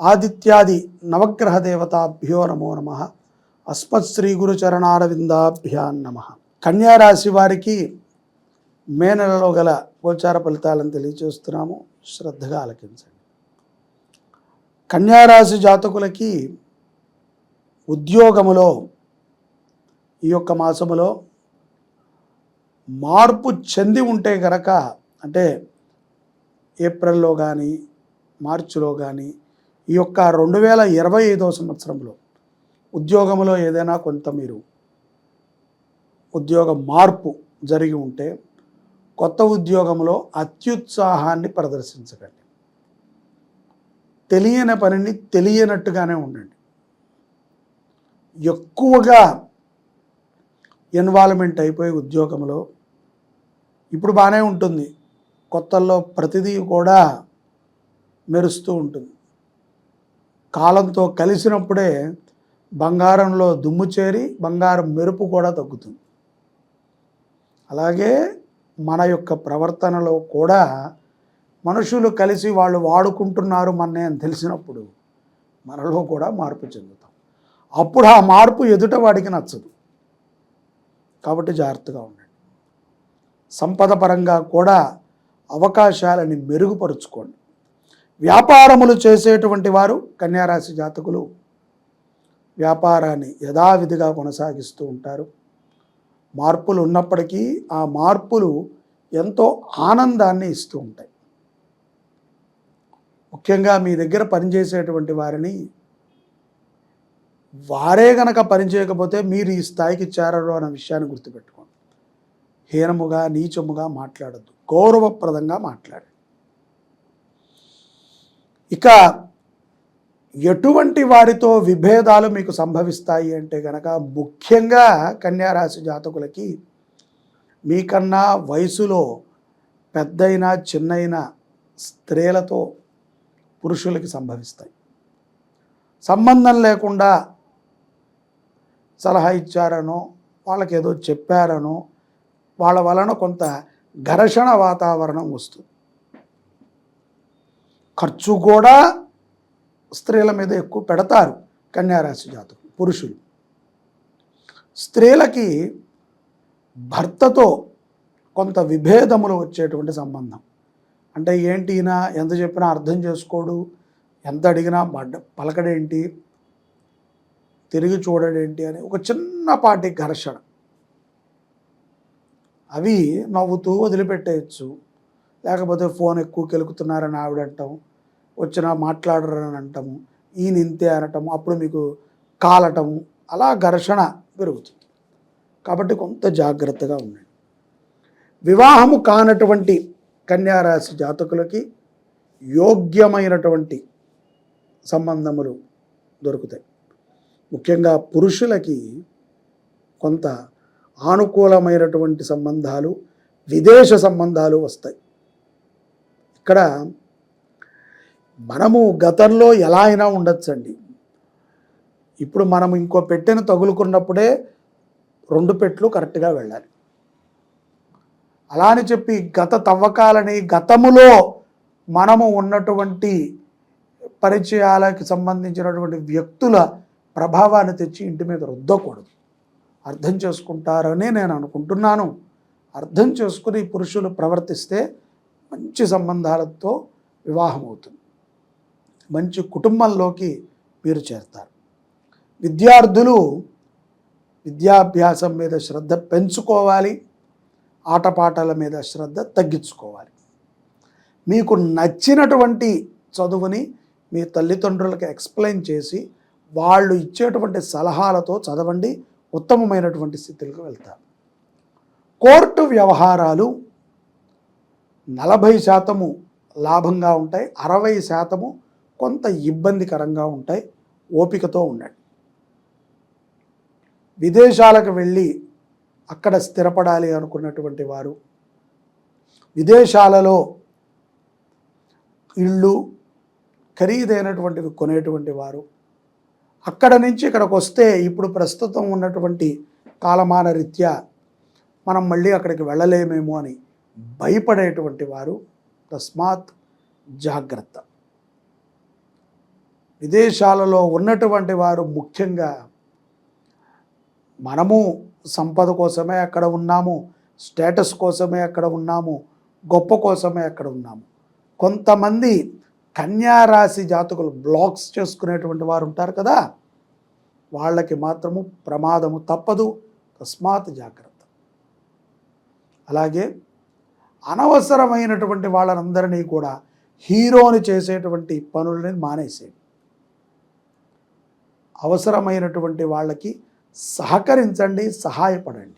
ఆదిత్యాది నవగ్రహ దేవతాభ్యో నమో నమ. అస్మత్ శ్రీ గురుచరణారవిందాభ్యాన్ నమ. కన్యారాశి వారికి మే నెలలో గల గోచార ఫలితాలను తెలియజేస్తున్నాము. శ్రద్ధగా ఆలకించండి. కన్యారాశి జాతకులకి ఉద్యోగములో ఈ యొక్క మాసములో మార్పు చెంది ఉంటే గనక అంటే ఏప్రిల్లో కానీ మార్చిలో కానీ ఈ యొక్క రెండు వేల ఇరవై ఐదో సంవత్సరంలో ఉద్యోగంలో ఏదైనా కొంత మీరు ఉద్యోగ మార్పు జరిగి ఉంటే కొత్త ఉద్యోగంలో అత్యుత్సాహాన్ని ప్రదర్శించకండి. తెలియని పనిని తెలియనట్టుగానే ఉండండి. ఎక్కువగా ఇన్వాల్వ్మెంట్ అయిపోయి ఉద్యోగంలో ఇప్పుడు బాగానే ఉంటుంది. కొత్తల్లో ప్రతిదీ కూడా మెరుస్తూ ఉంటుంది. కాలంతో కలిసినప్పుడే బంగారంలో దుమ్ము చేరి బంగారం మెరుపు కూడా తగ్గుతుంది. అలాగే మన యొక్క ప్రవర్తనలో కూడా మనుషులు కలిసి వాళ్ళు వాడుకుంటున్నారు మన్నే అని తెలిసినప్పుడు మనలో కూడా మార్పు చెందుతాం. అప్పుడు ఆ మార్పు ఎదుట వాడికి నచ్చదు. కాబట్టి జాగ్రత్తగా ఉండండి. సంపద పరంగా కూడా అవకాశాలని మెరుగుపరుచుకోండి. వ్యాపారములు చేసేటువంటి వారు కన్యారాశి జాతకులు. వ్యాపారాన్ని యథావిధిగా కొనసాగిస్తూ ఉంటారు. మార్పులు ఉన్నప్పటికీ ఆ మార్పులు ఎంతో ఆనందాన్ని ఇస్తూ ఉంటాయి. ముఖ్యంగా మీ దగ్గర పనిచేసేటువంటి వారిని వారే గనక పనిచేయకపోతే మీరు ఈ స్థాయికి చేరరు అన్న విషయాన్ని గుర్తుపెట్టుకోండి. హీనముగా నీచముగా మాట్లాడద్దు. గౌరవప్రదంగా మాట్లాడండి. ఇక ఎటువంటి వారితో విభేదాలు మీకు సంభవిస్తాయి అంటే కనుక ముఖ్యంగా కన్యారాశి జాతకులకి మీకన్నా వయసులో పెద్దయినా చిన్నైన స్త్రీలతో పురుషులకి సంభవిస్తాయి. సంబంధం లేకుండా సలహా ఇచ్చారనో వాళ్ళకి ఏదో చెప్పారనో వాళ్ళ వలన కొంత ఘర్షణ వాతావరణం వస్తుంది. ఖర్చు కూడా స్త్రీల మీద ఎక్కువ పెడతారు కన్యారాశి జాతకులు పురుషులు. స్త్రీలకి భర్తతో కొంత విభేదములు వచ్చేటువంటి సంబంధం. అంటే ఏంటి ఈయన ఎంత చెప్పినా అర్థం చేసుకోడు ఎంత అడిగినా బడ్డ పలకడేంటి తిరిగి చూడడేంటి అని ఒక చిన్నపాటి ఘర్షణ. అవి నవ్వుతూ వదిలిపెట్టేయచ్చు. లేకపోతే ఫోన్ ఎక్కువ కెలుకుతున్నారని ఆవిడ అంటాం వచ్చినా మాట్లాడరని అంటాము ఈయన ఇంతే అనటము అప్పుడు మీకు కాలటము అలా ఘర్షణ పెరుగుతుంది. కాబట్టి కొంత జాగ్రత్తగా ఉండండి. వివాహము కానటువంటి కన్యారాశి జాతకులకి యోగ్యమైనటువంటి సంబంధములు దొరుకుతాయి. ముఖ్యంగా పురుషులకి కొంత ఆనుకూలమైనటువంటి సంబంధాలు విదేశ సంబంధాలు వస్తాయి. ఇక్కడ మనము గతంలో ఎలా అయినా ఉండొచ్చండి. ఇప్పుడు మనం ఇంకో పెట్టెను తగులుకున్నప్పుడే రెండు పెట్లు కరెక్ట్గా వెళ్ళాలి. అలా అని చెప్పి గత తవ్వకాలని గతములో మనము ఉన్నటువంటి పరిచయాలకి సంబంధించినటువంటి వ్యక్తుల ప్రభావాన్ని తెచ్చి ఇంటి మీద రుద్దకూడదు. అర్థం చేసుకుంటారని నేను అనుకుంటున్నాను. అర్థం చేసుకుని పురుషులు ప్రవర్తిస్తే మంచి సంబంధాలతో వివాహం అవుతుంది మంచి కుటుంబంలోకి మీరు చేరతారు. విద్యార్థులు విద్యాభ్యాసం మీద శ్రద్ధ పెంచుకోవాలి. ఆటపాటల మీద శ్రద్ధ తగ్గించుకోవాలి. మీకు నచ్చినటువంటి చదువుని మీ తల్లిదండ్రులకు ఎక్స్ప్లెయిన్ చేసి వాళ్ళు ఇచ్చేటువంటి సలహాలతో చదవండి. ఉత్తమమైనటువంటి స్థితికి వెళ్తారు. కోర్టు వ్యవహారాలు నలభై శాతము లాభంగా ఉంటాయి అరవై శాతము కొంత ఇబ్బందికరంగా ఉంటాయి ఓపికతో ఉండండి. విదేశాలకు వెళ్ళి అక్కడ స్థిరపడాలి అనుకున్నటువంటి వారు విదేశాలలో ఇళ్ళు ఖరీదైనటువంటివి కొనేటువంటి వారు అక్కడ నుంచి ఇక్కడికి వస్తే ఇప్పుడు ప్రస్తుతం ఉన్నటువంటి కాలమాన రీత్యా మనం మళ్ళీ అక్కడికి వెళ్ళలేమేమో అని భయపడేటువంటి వారు తస్మాత్ జాగ్రత్త. విదేశాలలో ఉన్నటువంటి వారు ముఖ్యంగా మనము సంపద కోసమే అక్కడ ఉన్నాము స్టేటస్ కోసమే అక్కడ ఉన్నాము గొప్ప కోసమే అక్కడ ఉన్నాము. కొంతమంది కన్యా రాశి జాతకులు బ్లాక్స్ చేసుకునేటువంటి వారు ఉంటారు కదా వాళ్ళకి మాత్రము ప్రమాదము తప్పదు తస్మాత్ జాగ్రత్త. అలాగే అనవసరమైనటువంటి వాళ్ళనందరినీ కూడా హీరోని చేసేటువంటి పనులని మానేసేయండి. అవసరమైనటువంటి వాళ్ళకి సహకరించండి సహాయపడండి.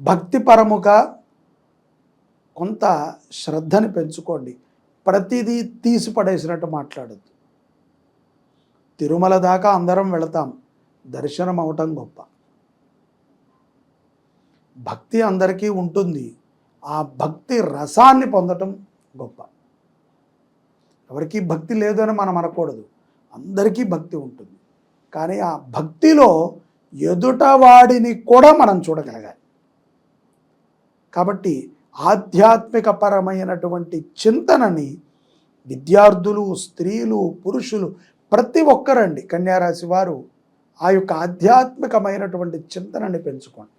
భక్తిపరముగా కొంత శ్రద్ధని పెంచుకోండి. ప్రతిదీ తీసిపడేసినట్టు మాట్లాడద్దు. తిరుమల దాకా అందరం వెళతాం. దర్శనం అవటం గొప్ప. భక్తి అందరికీ ఉంటుంది. ఆ భక్తి రసాన్ని పొందటం గొప్ప. ఎవరికీ భక్తి లేదు అని మనం అనకూడదు. అందరికీ భక్తి ఉంటుంది. కానీ ఆ భక్తిలో ఎదుటవాడిని కూడా మనం చూడగలగాలి. కాబట్టి ఆధ్యాత్మిక పరమైనటువంటి చింతనని విద్యార్థులు స్త్రీలు పురుషులు ప్రతి ఒక్కరండి కన్యారాశి వారు ఆ యొక్క ఆధ్యాత్మికమైనటువంటి చింతనని పెంచుకోండి.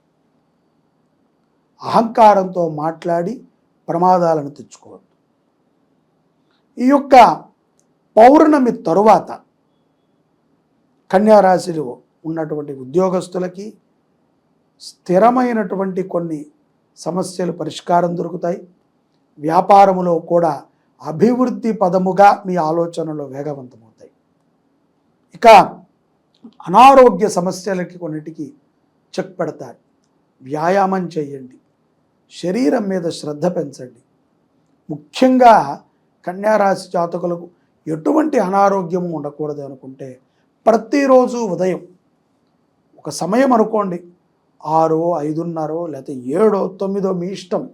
అహంకారంతో మాట్లాడి ప్రమాదాలను తెచ్చుకోవద్దు. ఈ యొక్క పౌర్ణమి తరువాత కన్యారాశిలో ఉన్నటువంటి ఉద్యోగస్తులకి స్థిరమైనటువంటి కొన్ని సమస్యలు పరిష్కారం దొరుకుతాయి. వ్యాపారములో కూడా అభివృద్ధి పదముగా మీ ఆలోచనలు వేగవంతమవుతాయి. ఇక అనారోగ్య సమస్యలకి కొన్నిటికి చెక్ పెడతారు. వ్యాయామం చేయండి. శరీరం మీద శ్రద్ధ పెంచండి. ముఖ్యంగా కన్యారాశి జాతకులకు ఎటువంటి అనారోగ్యము ఉండకూడదు అనుకుంటే ప్రతిరోజు ఉదయం ఒక సమయం అనుకోండి. ఆరో ఐదున్నరో లేకపోతే ఏడో తొమ్మిదో మీ ఇష్టం.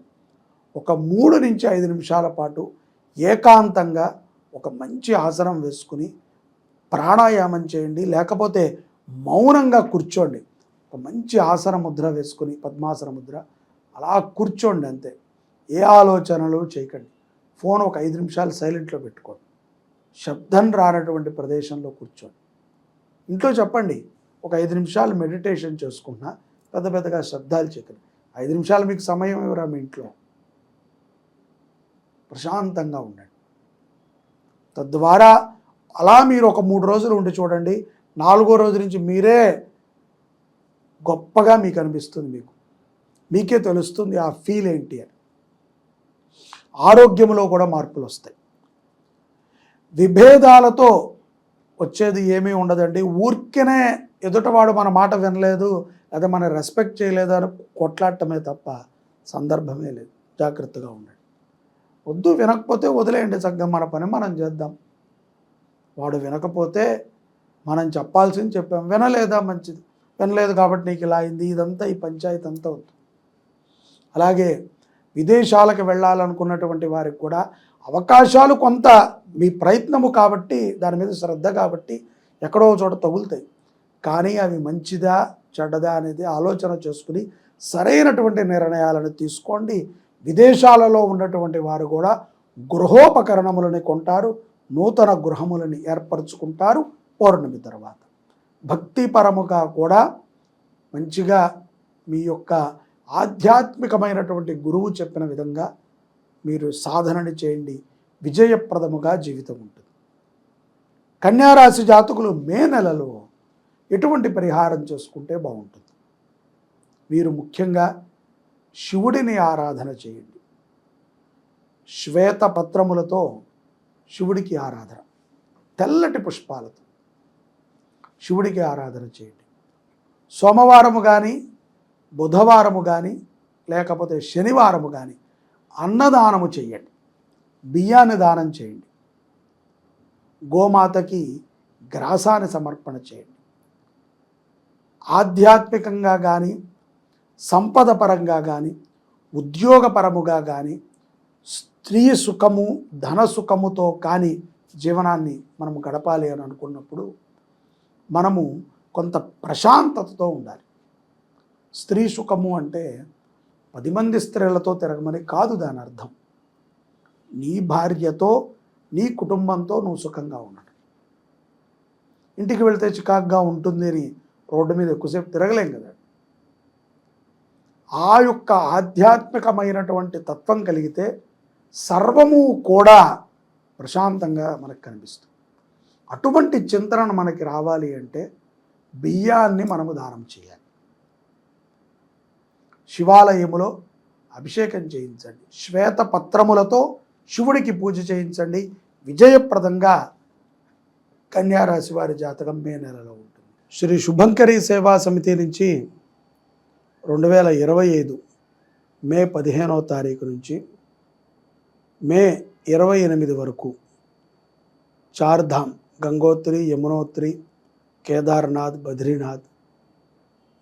ఒక మూడు నుంచి ఐదు నిమిషాల పాటు ఏకాంతంగా ఒక మంచి ఆసనం వేసుకుని ప్రాణాయామం చేయండి. లేకపోతే మౌనంగా కూర్చోండి. ఒక మంచి ఆసన ముద్ర వేసుకుని పద్మాసన ముద్ర అలా కూర్చోండి అంతే. ఏ ఆలోచనలు చేయకండి. ఫోన్ ఒక ఐదు నిమిషాలు సైలెంట్లో పెట్టుకోండి. శబ్దం రానటువంటి ప్రదేశంలో కూర్చోండి. ఇంట్లో చెప్పండి. ఒక ఐదు నిమిషాలు మెడిటేషన్ చేసుకున్నా పెద్ద పెద్దగా శబ్దాలు చేయకండి. ఐదు నిమిషాలు మీకు సమయం ఇవ్వరా మీ ఇంట్లో? ప్రశాంతంగా ఉండండి. తద్వారా అలా మీరు ఒక మూడు రోజులు ఉండి చూడండి. నాలుగో రోజు నుంచి మీరే గొప్పగా మీకు అనిపిస్తుంది మీకు. మీకే తెలుస్తుంది ఆ ఫీల్ ఏంటి అని. ఆరోగ్యంలో కూడా మార్పులు వస్తాయి. విభేదాలతో వచ్చేది ఏమీ ఉండదండి. ఊరికనే ఎదుటవాడు మన మాట వినలేదు లేదా మన రెస్పెక్ట్ చేయలేదు అని కొట్లాడటమే తప్ప సందర్భమే లేదు. జాగ్రత్తగా ఉండండి. వద్దు వినకపోతే వదిలేయండి చక్కగా. మన పని మనం చేద్దాం. వాడు వినకపోతే మనం చెప్పాల్సింది చెప్పాం. వినలేదా? మంచిది. వినలేదు కాబట్టి నీకు ఇలా అయింది. ఇదంతా ఈ పంచాయతీ అంతా వద్దు. అలాగే విదేశాలకు వెళ్ళాలనుకున్నటువంటి వారికి కూడా అవకాశాలు కొంత మీ ప్రయత్నము కాబట్టి దాని మీద శ్రద్ధ కాబట్టి ఎక్కడో చోట తగులుతాయి. కానీ అవి మంచిదా చెడ్డదా అనేది ఆలోచన చేసుకుని సరైనటువంటి నిర్ణయాలను తీసుకోండి. విదేశాలలో ఉన్నటువంటి వారు కూడా గృహోపకరణములని కొంటారు నూతన గృహములని ఏర్పరచుకుంటారు పౌర్ణమి తర్వాత. భక్తిపరముగా కూడా మంచిగా మీ యొక్క ఆధ్యాత్మికమైనటువంటి గురువు చెప్పిన విధంగా మీరు సాధనని చేయండి. విజయప్రదముగా జీవితం ఉంటుంది. కన్యారాశి జాతకులు మే నెలలో ఎటువంటి పరిహారం చేసుకుంటే బాగుంటుంది. మీరు ముఖ్యంగా శివుడిని ఆరాధన చేయండి. శ్వేత పత్రములతో శివుడికి ఆరాధన తెల్లటి పుష్పాలతో శివుడికి ఆరాధన చేయండి. సోమవారము కానీ బుధవారము కానీ లేకపోతే శనివారము కానీ అన్నదానము చేయండి. బియ్యాన్ని దానం చేయండి. గోమాతకి గ్రాసాన్ని సమర్పణ చేయండి. ఆధ్యాత్మికంగా కానీ సంపద పరంగా కానీ ఉద్యోగపరముగా కానీ స్త్రీ సుఖము ధన సుఖముతో కానీ జీవనాన్ని మనం గడపాలి అని అనుకున్నప్పుడు మనము కొంత ప్రశాంతతతో ఉండాలి. స్త్రీ సుఖము అంటే పది మంది స్త్రీలతో తిరగమని కాదు దాని అర్థం. నీ భార్యతో నీ కుటుంబంతో నువ్వు సుఖంగా ఉండడం. ఇంటికి వెళ్తే చికాగ్గా ఉంటుంది అని రోడ్డు మీద ఎక్కువసేపు తిరగలేం కదా. ఆ యొక్క ఆధ్యాత్మికమైనటువంటి తత్వం కలిగితే సర్వము కూడా ప్రశాంతంగా మనకు కనిపిస్తుంది. అటువంటి చింతన మనకి రావాలి అంటే బియ్యాన్ని మనము దానం చేయాలి. శివాలయములో అభిషేకం చేయించండి. శ్వేత పత్రములతో శివుడికి పూజ చేయించండి. విజయప్రదంగా కన్యారాశి వారి జాతకం మే నెలలో ఉంటుంది. శ్రీ శుభంకరి సేవా సమితి నుంచి రెండు వేల ఇరవై ఐదు మే పదిహేనవ తారీఖు నుంచి మే ఇరవై ఎనిమిది వరకు చార్ధామ్ గంగోత్రి యమునోత్రి కేదార్నాథ్ బద్రీనాథ్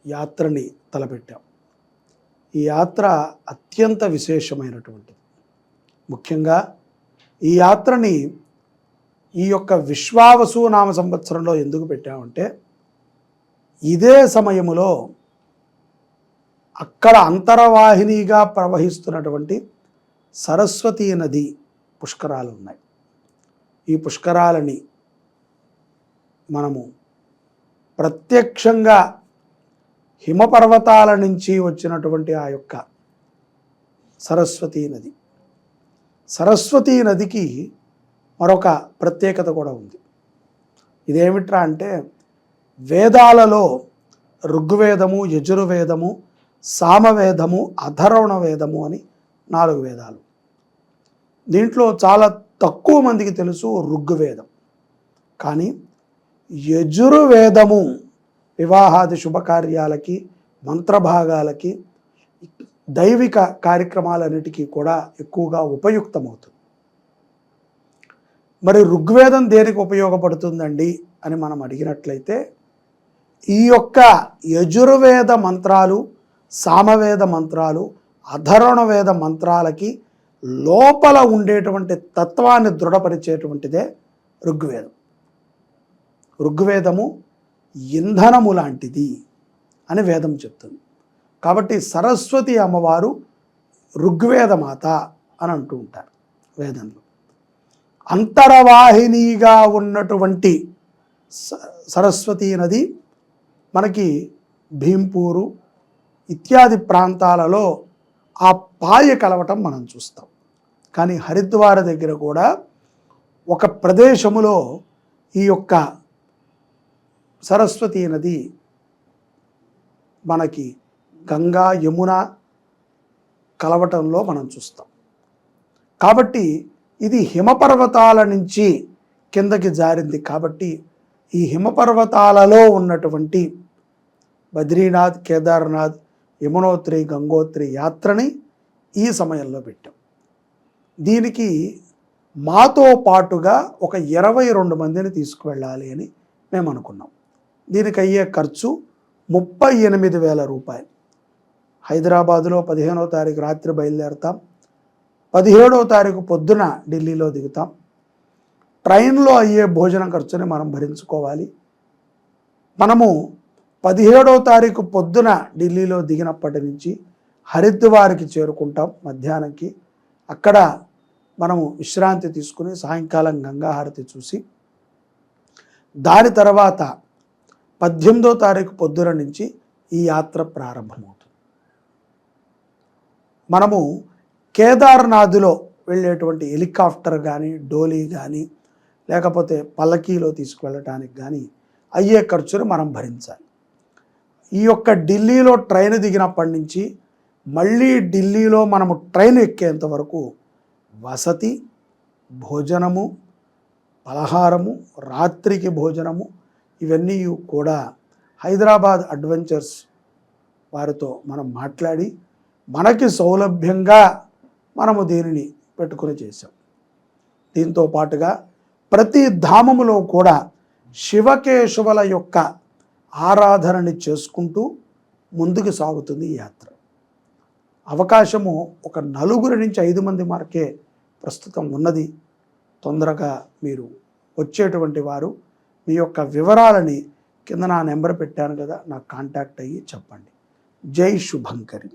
యాత్రని తలపెట్టాం. ఈ యాత్ర అత్యంత విశేషమైనటువంటిది. ముఖ్యంగా ఈ యాత్రని ఈ యొక్క విశ్వావసు నామ సంవత్సరంలో ఎందుకు పెట్టామంటే ఇదే సమయములో అక్కడ అంతరవాహినిగా ప్రవహిస్తున్నటువంటి సరస్వతీ నది పుష్కరాలు ఉన్నాయి. ఈ పుష్కరాలని మనము ప్రత్యక్షంగా హిమపర్వతాల నుంచి వచ్చినటువంటి ఆ యొక్క సరస్వతీ నది. సరస్వతీ నదికి మరొక ప్రత్యేకత కూడా ఉంది. ఇదేమిట్రా అంటే వేదాలలో ఋగ్వేదము యజుర్వేదము సామవేదము అధర్వణ వేదము అని నాలుగు వేదాలు. దీంట్లో చాలా తక్కువ మందికి తెలుసు ఋగ్వేదం. కానీ యజుర్వేదము వివాహాది శుభకార్యాలకి మంత్రభాగాలకి దైవిక కార్యక్రమాలన్నిటికీ కూడా ఎక్కువగా ఉపయుక్తమవుతుంది. మరి ఋగ్వేదం దేనికి ఉపయోగపడుతుందండి అని మనం అడిగినట్లయితే ఈ యొక్క యజుర్వేద మంత్రాలు సామవేద మంత్రాలు అధర్వణవేద మంత్రాలకి లోపల ఉండేటువంటి తత్వాన్ని దృఢపరిచేటువంటిదే ఋగ్వేదం. ఋగ్వేదము ఇంధనము లాంటిది అని వేదం చెప్తుంది. కాబట్టి సరస్వతి అమ్మవారు ఋగ్వేదమాత అని అంటూ ఉంటారు వేదంలో. అంతరవాహినిగా ఉన్నటువంటి స- సరస్వతీ నది మనకి భీంపూరు ఇత్యాది ప్రాంతాలలో ఆ పాయ కలవటం మనం చూస్తాం. కానీ హరిద్వార దగ్గర కూడా ఒక ప్రదేశములో ఈ యొక్క సరస్వతి నది మనకి గంగా యమున కలవటంలో మనం చూస్తాం. కాబట్టి ఇది హిమపర్వతాల నుంచి కిందకి జారింది. కాబట్టి ఈ హిమపర్వతాలలో ఉన్నటువంటి బద్రీనాథ్ కేదార్నాథ్ యమునోత్రి గంగోత్రి యాత్రని ఈ సమయంలో పెట్టాం. దీనికి మాతో పాటుగా ఒక ఇరవై రెండు మందిని తీసుకువెళ్ళాలి అని మేము అనుకున్నాం దీనికి అయ్యే ఖర్చు ముప్పై ఎనిమిది వేల రూపాయలు. హైదరాబాదులో పదిహేనవ తారీఖు రాత్రి బయలుదేరతాం. పదిహేడవ తారీఖు పొద్దున ఢిల్లీలో దిగుతాం. ట్రైన్లో అయ్యే భోజనం ఖర్చుని మనం భరించుకోవాలి. మనము పదిహేడవ తారీఖు పొద్దున ఢిల్లీలో దిగినప్పటి నుంచి హరిద్వార్కి చేరుకుంటాం మధ్యాహ్నంకి. అక్కడ మనము విశ్రాంతి తీసుకుని సాయంకాలం గంగాహారతి చూసి దాని తర్వాత పద్దెనిమిదో తారీఖు పొద్దున నుంచి ఈ యాత్ర ప్రారంభమవుతుంది. మనము కేదార్నాథ్లో వెళ్ళేటువంటి హెలికాప్టర్ కానీ డోలీ కానీ లేకపోతే పల్లకీలో తీసుకువెళ్ళటానికి కానీ అయ్యే ఖర్చును మనం భరించాలి. ఈ యొక్క ఢిల్లీలో ట్రైన్ దిగినప్పటి నుంచి మళ్ళీ ఢిల్లీలో మనము ట్రైన్ ఎక్కేంత వరకు వసతి భోజనము పలహారము రాత్రికి భోజనము ఇవన్నీ కూడా హైదరాబాద్ అడ్వెంచర్స్ వారితో మనం మాట్లాడి మనకి సౌలభ్యంగా మనము దీనిని పెట్టుకుని చేసాం దీంతో పాటుగా ప్రతి ధామములో కూడా శివకేశవుల యొక్క ఆరాధనని చేసుకుంటూ ముందుకు సాగుతుంది ఈ యాత్ర. అవకాశము ఒక నలుగురి నుంచి ఐదు మంది వరకే ప్రస్తుతం ఉన్నది. తొందరగా మీరు వచ్చేటువంటి వారు మీ యొక్క వివరాలని కింద నా నెంబర్ పెట్టాను కదా నాకు కాంటాక్ట్ అయ్యి చెప్పండి. జై శుభంకరి.